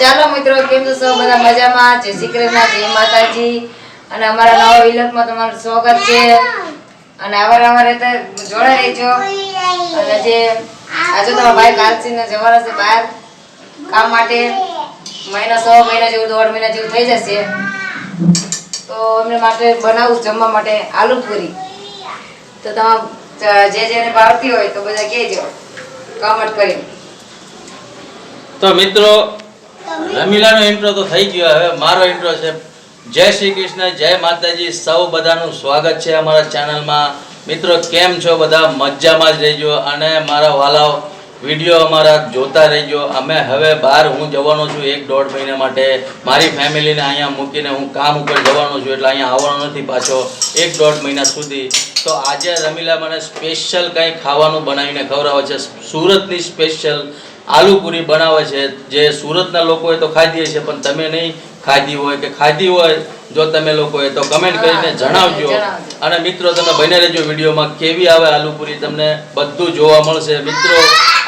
ચાલો મિત્રો, કેમ છો સૌ? બધા મજામાં? જય શ્રી કૃષ્ણ, જય માતાજી. અને અમારા નવા વિલોકમાં તમારું સ્વાગત છે. અને અવારનવાર રીતે જોડે રહેજો. અને જે આજે તમારા ભાઈ કાલસીને જવાના છે, બહાર કામ માટે. મહિના સો, મહિના જેવું, દોઢ મહિના જેવું થઈ જશે. તો એમને માટે બનાવું જમવા માટે આલુ પૂરી. તો તમે જે જેને ભાવતી હોય તો બધા કહેજો. કમેન્ટ કરી તો મિત્રો રમીલાનો ઇન્ટ્રો તો થઈ ગયો. હવે મારો ઇન્ટ્રો છે. જય શ્રી કૃષ્ણ, જય માતાજી. સૌ બધાનું સ્વાગત છે અમારા ચેનલમાં મિત્રો, કેમ છો બધા? મજામાં જ રહેજો. અને મારા વાલાઓ વીડિયો અમારા જોતા રહેજો. અમે હવે બહાર હું જવાનો છું એક દોઢ મહિના માટે. મારી ફેમિલીને અહીંયા મૂકીને હું કામ ઉપર જવાનો છું, એટલે અહીંયા આવવાનો નથી પાછો એક દોઢ મહિના સુધી. તો આજે રમીલા મને સ્પેશિયલ કંઈ ખાવાનું બનાવીને ખવડાવે છે. સુરતની સ્પેશિયલ આલુ પૂરી બનાવે છે જે સુરતના લોકોએ તો ખાધી છે પણ તમે નહીં ખાધી હોય કે ખાધી હોય જો તમે લોકોએ તો કમેન્ટ કરીને જણાવજો. અને મિત્રો તમે બને રહેજો વિડીયોમાં કેવી આવે આલુપુરી તમને બધું જોવા મળશે. મિત્રો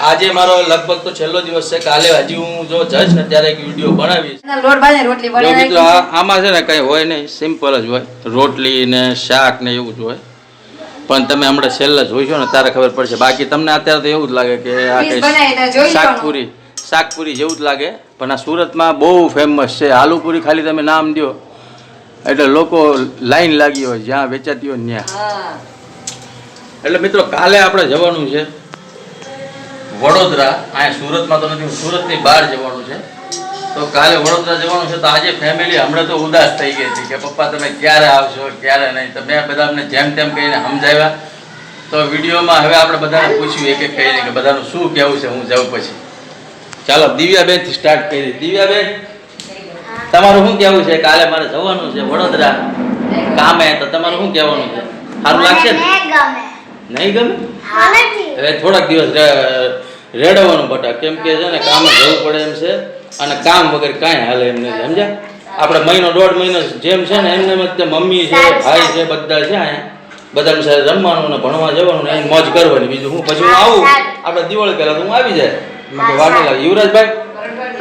આજે મારો લગભગ તો છેલ્લો દિવસ છે કાલે હજી હું જો જઈશ ને ત્યારે એક વીડિયો બનાવીશ. મિત્રો આમાં છે ને કંઈ હોય નહીં સિમ્પલ જ હોય. રોટલી ને શાક ને એવું જ હોય. પણ તમે હમણાં છેલ્લા જોઈશો ને ત્યારે ખબર પડશે. બાકી તમને અત્યારે તો એવું જ લાગે કે આ કંઈ. શાકપુરી શાકપુરી જેવું જ લાગે. પણ આ સુરતમાં બહુ ફેમસ છે. આલુપુરી ખાલી તમે નામ દો એટલે લોકો લાઈન લાગી હોય જ્યાં વેચાતી હોય ત્યાં. એટલે મિત્રો કાલે આપણે જવાનું છે વડોદરા. અહીંયા સુરતમાં તો નથી સુરતની બહાર જવાનું છે. તો કાલે વડોદરા જવાનું છે તો આજે ફેમિલી હમણાં તો ઉદાસ થઈ ગઈ હતી કે પપ્પા તમે ક્યારે આવશો ક્યારે નહીં. તો મેં બધા અમને જેમ તેમ કહીને સમજાવ્યા. તો વિડીયોમાં હવે આપણે બધાને પૂછ્યું એક એક કહીને કે બધાનું શું કહેવું છે હું જાઉં પછી. ચાલો દિવ્યાબેનથી સ્ટાર્ટ કરી દિવ્યાબેન તમારું શું કહેવું છે? કાલે મારે જવાનું છે વડોદરા. કામે તો તમારું શું કહેવાનું છે? સારું લાગશે ને? નહીં ગમે. હવે થોડાક દિવસ રેડવાનું બટા. કેમ કે છે ને કામે જવું પડે એમ છે. અને કામ વગર કાંઈ હાલે એમ નહીં સમજ્યા? આપણે મહિનો દોઢ મહિનો જેમ છે ને એમને તે મમ્મી છે ભાઈ છે બધા છે અહીંયા. બધાની સાથે રમવાનું ને ભણવા જવાનું ને મોજ કરવાની બીજું હું? પછી હું આવું. આપણે દિવાળી પહેલાં તો હું આવી જાય. વાર લાગે યુવરાજભાઈ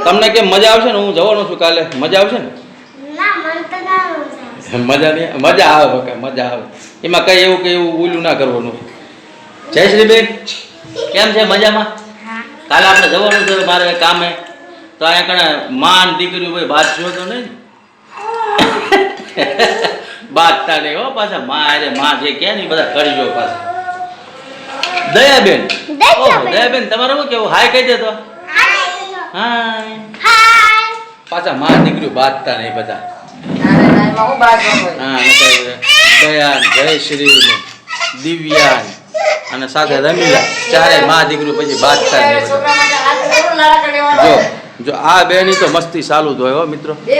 તમને કેમ મજા આવશે ને? હું જવાનો છું કાલે. મજા આવશે ને? મજા નહીં મજા આવે મજા આવે. એમાં કઈ એવું કે એવું બોલ્યું ના કરવાનું. જય શ્રી બેન કેમ છે મજામાં? કાલે આપણે જવાનું છે મારે કામે. તો અહીંયા કણે માન દીકરી હોય બાદ જો તો નહીં? બાદતા નહીં હો પાછા. માં અરે માં જે કે નહીં બધા કરજો પાછા. દયાબેન. ઓહો, દયાબેન તમારે શું કેવું હાય કહી દે તો હાય. પાછા માં દીકરીઓ બાદતા નહીં બધા. ના ના ના એમાં હું દયાન જયશ્રી ને દિવ્યાન અને સાથે રમીલા. ચારે માં દીકરી પછી બાદતા ને બધા. છોકરા માટે હાથ થોડું લાડકડ લેવાનો જો. જો આ બેની તો મસ્તી ચાલુ જ હોય હો મિત્રો. બે.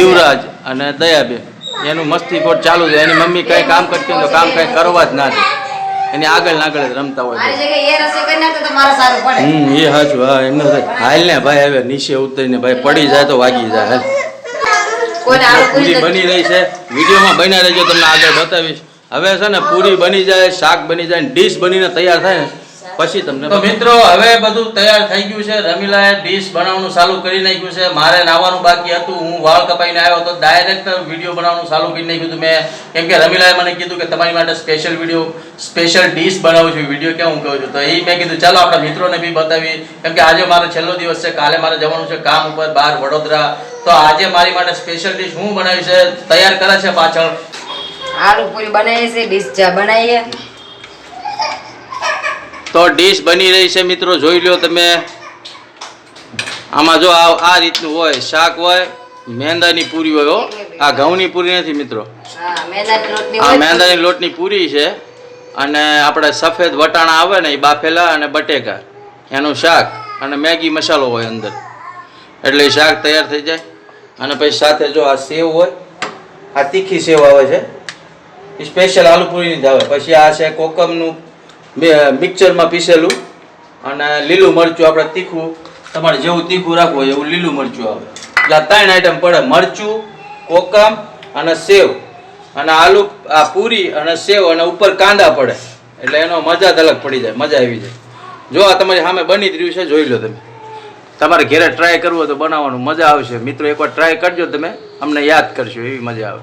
યુવરાજ અને દયાબેન એનું મસ્તી કોટ ચાલુ છે એની મમ્મી કઈ કામ કરતી હોય તો કામ કઈ કરવા જ ના દે. એની આગળ આગળ જ રમતા હોય હમ એ હાચું હા એમને હાલ ને ભાઈ હવે નીચે ઉતરીને ભાઈ પડી જાય તો વાગી જાય હાલ. પૂરી બની રહી છે. વિડીયોમાં બન્યા રહેજો તમને આગળ બતાવીશ. હવે છે ને પૂરી બની જાય શાક બની જાય ડીશ બનીને તૈયાર થાય ને પછી તમને તો મિત્રો હવે બધું તૈયાર થઈ ગયું છે. રમીલાએ ડીશ બનાવવાનું ચાલુ કરી નાખ્યું છે. મારે નાવાનું બાકી હતું. હું વાળ કપાઈને આવ્યો તો ડાયરેક્ટ વીડિયો બનાવવાનું ચાલુ કરી નાખ્યું હતું મેં. કેમ કે રમીલાએ મને કીધું કે તમારી માટે સ્પેશિયલ વીડિયો સ્પેશિયલ ડીશ બનાવું છું. વીડિયો કેમ હું કહું છું? તો એ મેં કીધું ચાલો આપણા મિત્રોને બી બતાવી. કેમ કે આજે મારો છેલ્લો દિવસ છે. કાલે મારે જવાનું છે કામ ઉપર બહાર વડોદરા. તો આજે મારી માટે સ્પેશિયલ ડીશ હું બનાવી છે. તૈયાર કરે છે પાછળ. આલુ પૂરી બનાવી છે ડીશ ચા બનાવીએ. તો ડીશ બની રહી છે મિત્રો જોઈ લો તમે. આમાં જો આ રીતનું હોય શાક હોય મેંદાની પૂરી હોય આ ઘઉંની પૂરી નથી મિત્રો. આ મેંદાની લોટની પૂરી છે અને આપણે સફેદ વટાણા આવે ને એ બાફેલા અને બટેકા. એનું શાક અને મેગી મસાલો હોય અંદર. એટલે એ શાક તૈયાર થઈ જાય. અને પછી સાથે જો આ સેવ હોય આ તીખી સેવ આવે છે. એ સ્પેશિયલ આલુ પૂરીની જ આવે. પછી આ છે કોકમનું મિક્સરમાં પીસેલું અને લીલું મરચું આપણે તીખું તમારે જેવું તીખું રાખવું હોય એવું લીલું મરચું આવે. એટલે આ ત્રણ આઈટમ પડે મરચું કોકમ અને સેવ. અને આલુ આ પૂરી અને સેવ અને ઉપર કાંદા પડે. એટલે એનો મજા જ અલગ પડી જાય મજા આવી જાય. જો આ તમારી સામે બની જ રહ્યું છે જોઈ લો તમે. તમારે ઘેરે ટ્રાય કરવું હોય તો બનાવવાનું મજા આવશે. મિત્રો એકવાર ટ્રાય કરજો તમે અમને યાદ કરશો એવી મજા આવે.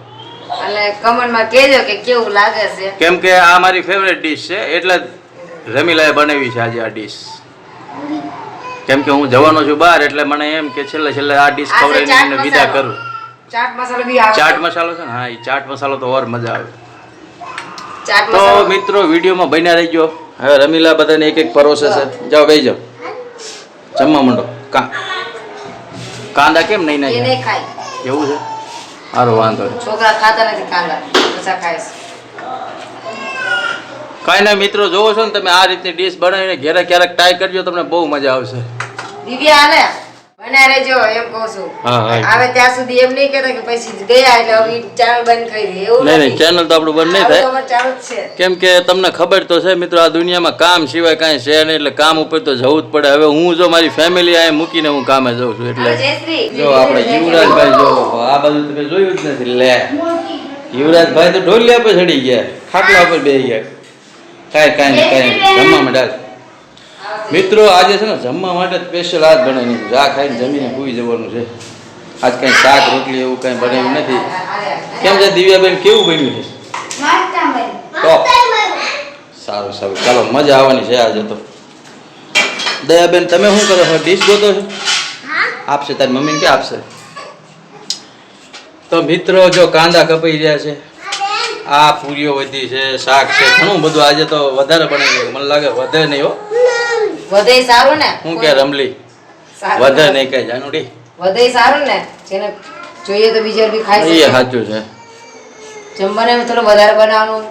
અને કમેન્ટમાં કહેજો કે કેવું લાગે છે. કેમ કે આ મારી ફેવરેટ ડીશ છે એટલે રમીલાએ બનાવી છે આજે આ ડીશ કેમ કે હું જવાનો છું બહાર એટલે મને એમ કે છેલ્લે છેલ્લે આ ડીશ ખવડાવીને એને વિદા કરું. ચાટ મસાલો બી આવે. ચાટ મસાલો છે ને? હા એ ચાટ મસાલો તો ઓર મજા આવે. તો મિત્રો વિડીયોમાં બન્યા રહીજો. હવે રમીલા બધાને એક એક પરોસે છે. જાઓ બેસી જાઓ. જમવા માંડો. કા કાંદા કેમ નહીં નાખ્યા? એવું છે? સારું વાંધો છોકરા ખાતા નથી કાંદા. ખાય છે. કાંઈ ના મિત્રો જોવો છો ને તમે આ રીતની ડીશ બનાવીને ઘેરે ક્યારેક ટ્રાય કરજો તમને બહુ મજા આવશે. દિવ્યા આને બન્યા રહેજો એમ કહું છું. હા હા. આવે ત્યાં સુધી એમ નહીં કહેતા કે પછી ગયા એટલે હવે ચેનલ બંધ કરી દે એવું નહીં નહીં ચેનલ તો આપણું બંધ નહીં થાય. ચાલુ છે. કેમ કે તમને ખબર તો છે મિત્રો આ દુનિયામાં કામ સિવાય કાંઈ છે નહીં એટલે કામ ઉપર તો જવું જ પડે. હવે હું જો મારી ફેમિલી આ મૂકીને હું કામે જઉં છું એટલે જો આપણે યુવરાજભાઈ જો આ બધું તમે જોયું જ નથી લે. યુવરાજભાઈ તો ઢોલિયા પર ચડી ગયા ખાટલા પર બેસી ગયા. કાંઈ કાંઈ કાંઈ જમવા માટે મિત્રો આજે છે ને જમવા માટે સ્પેશિયલ આજ બનાવી નાખ્યું છે. આ ખાઈને જમીને સૂઈ જવાનું છે. આજ કાંઈ શાક રોટલી એવું કાંઈ બનાવ્યું નથી. કેમ છે દિવ્યાબેન? કેવું બન્યું છે? ટોપ સારું સારું. ચાલો મજા આવવાની છે આજે તો. દયાબેન તમે શું કરો છો? ડીશ ગોતો છો? આપશે તારી મમ્મીને કે આપશે? તો મિત્રો જો કાંદા કપાઈ રહ્યા છે. આ પૂરીઓ વધી છે શાક છે ઘણું બધું આજે તો વધારે બનાવી મને લાગે વધે નહીં હો. વધે સારું ને? હું કે રમલી. વધે નહીં કઈ જાનુડી. વધે સારું ને? જેને જોઈએ તો બીજા બી ખાઈ એ સાચું છે. જમવાને થોડું વધારે બનાવવાનું.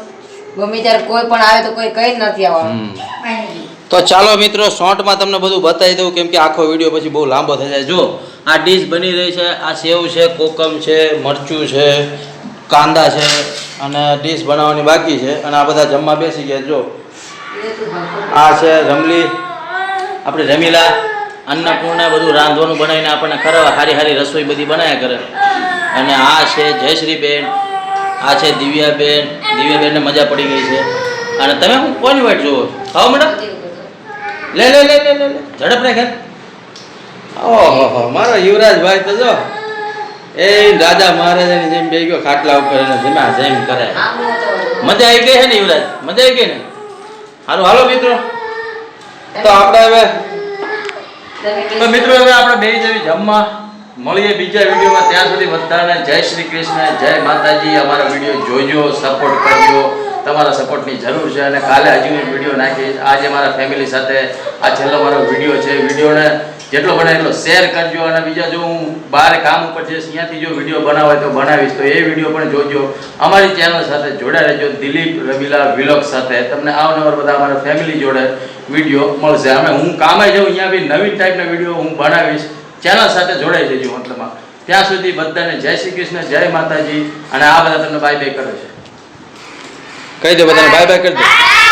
ગમે ત્યારે કોઈ પણ આવે તો કોઈ કઈ નથી આવવાનું. તો ચાલો મિત્રો શોર્ટમાં તમને બધું બતાવી દઉં કેમ કે આખો વીડિયો પછી બહુ લાંબો થઈ જાય. જો આ ડીશ બની રહી છે. આ સેવ છે કોકમ છે મરચું છે કાંદા છે. અને ડીશ બનાવવાની બાકી છે. અને આ બધા જમવા બેસી ગયા, જો. આ છે રમલી. આપણે રમીલા, અન્નપૂર્ણા બધું રાંધવાનું બનાવીને આપણને ખરા સારી સારી રસોઈ બધી બનાવ્યા કરે. અને આ છે જયશ્રીબેન, આ છે દિવ્યાબેન. દિવ્યાબેનને મજા પડી ગઈ છે. અને તમે હું કોની વાટ જુઓ? ખાઓ મેડમ. લે લે લે લે લે. ઝડપ રે ઘર ઓહો, મારો યુવરાજભાઈ તો જો. એ રાજા મહારાજાની જેમ બે ગયો ખાટલા ઉપર એને જમ્યા જેમ કરે. મજા આવી ગઈ છે ને યુવરાજ? મજા આવી ગઈ ને? હાલો હાલો મિત્રો. તો આપણે હવે તો મિત્રો હવે આપણે બે જેવી જમવા. મળીએ બીજા વિડીયોમાં. ત્યાં સુધી બધાને જય શ્રી કૃષ્ણ, જય માતાજી. અમારા વીડિયો જોજો સપોર્ટ કરજો. તમારા સપોર્ટની જરૂર છે. અને કાલે હજુ વીડિયો નાખીશ. આજે મારા ફેમિલી સાથે આ છેલ્લો મારો વીડિયો છે. વિડીયોને જેટલો બને એટલો શેર કરજો અને બીજા જો હું બહાર કામ ઉપર જઈશ, ત્યાંથી જો વીડિયો બનાવે તો બનાવીશ. તો એ વીડિયો પણ જોજો. અમારી ચેનલ સાથે જોડાઈ રહેજો. દિલીપ રવિલા વિલોક સાથે. તમને અવનવર બધા અમારા ફેમિલી જોડે વીડિયો મળશે. અમે હું કામે જાઉં અહીંયા બી નવીન ટાઈપના વીડિયો હું બનાવીશ. ચેનલ સાથે જોડાઈ જજો મતલબમાં. ત્યાં સુધી બધાને જય શ્રી કૃષ્ણ, જય માતાજી. અને આ બધા તમને બાય બાય કરે છે. કહી દો બધાને બાય બાય કરી દો.